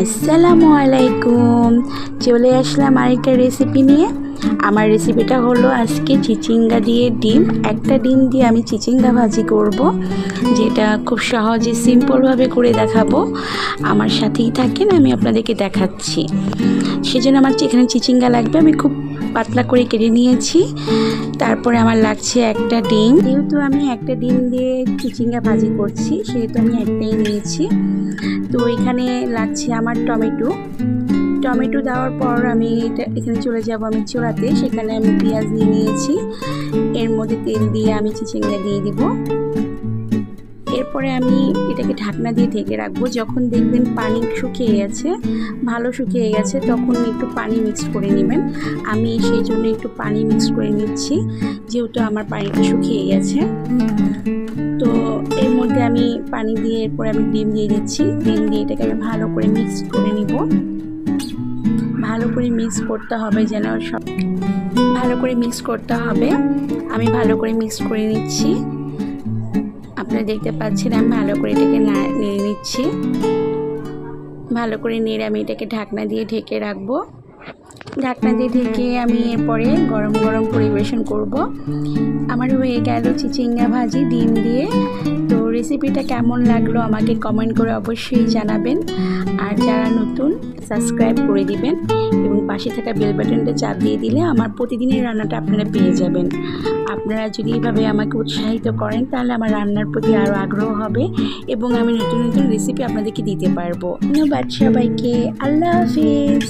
আসসালামু আলাইকুম। চলে আসলাম আরেকটা রেসিপি নিয়ে। আমার রেসিপিটা হলো আজকে চিচিঙ্গা দিয়ে ডিম। একটা ডিম দিয়ে আমি চিচিঙ্গা ভাজি করব, যেটা খুব সহজে সিম্পলভাবে করে দেখাবো। আমার সাথেই থাকেন, আমি আপনাদেরকে দেখাচ্ছি। সেজন্য আমার এখানে চিচিঙ্গা লাগবে, আমি খুব পাতলা করে কেটে নিয়েছি। তারপরে আমার লাগছে একটা ডিম। যেহেতু আমি একটা ডিম দিয়ে চিচিঙ্গা ভাজি করছি, সেহেতু আমি একটাই নিয়েছি। তো এখানে লাগছে আমার টমেটো। টমেটো দেওয়ার পর আমি এটা এখানে চলে যাব আমি চোড়াতে সেখানে আমি পেঁয়াজ নিয়ে নিয়েছি। এর মধ্যে তেল দিয়ে আমি চিচিঙ্গা দিয়ে দিব। এরপরে আমি এটাকে ঢাকনা দিয়ে ঢেকে রাখব। যখন দেখবেন পানি শুকিয়ে গেছে, ভালো শুকিয়ে গেছে, তখন একটু পানি মিক্স করে নেবেন। আমি সেই জন্য একটু পানি মিক্স করে নিচ্ছি, যেহেতু আমার পানিটা শুকিয়ে গেছে। তো এর মধ্যে আমি পানি দিয়ে এরপরে আমি ডিম দিয়ে দিচ্ছি। ডিম দিয়ে এটাকে আমি ভালো করে মিক্স করে নিব। ভালো করে মিক্স করতে হবে যেন সব ভালো করে মিক্স করতে হবে। আমি ভালো করে মিক্স করে নিচ্ছি। আপনারা দেখতে পাচ্ছেন আমি ভালো করে এটাকে না- নেড়ে নিচ্ছি। ভালো করে নেড়ে আমি এটাকে ঢাকনা দিয়ে ঢেকে রাখব। ঢাকনা দিয়ে ঢেকে আমি এরপরে গরম গরম পরিবেশন করব। আমার হয়ে গেল চিচিঙ্গা ভাজি, ডিম দিয়ে। রেসিপিটা কেমন লাগল আমাকে কমেন্ট করে অবশ্যই জানাবেন। আর যারা নতুন, সাবস্ক্রাইব করে দিবেন এবং পাশে থাকা বেল বাটনটা চাপ দিয়ে দিলে আমার প্রতিদিনের রান্নাটা আপনারা পেয়ে যাবেন। আপনারা যদি এইভাবে আমাকে উৎসাহিত করেন, তাহলে আমার রান্নার প্রতি আরও আগ্রহ হবে এবং আমি নতুন নতুন রেসিপি আপনাদেরকে দিতে পারব। ধন্যবাদ সবাইকে। আল্লাহ হাফিজ।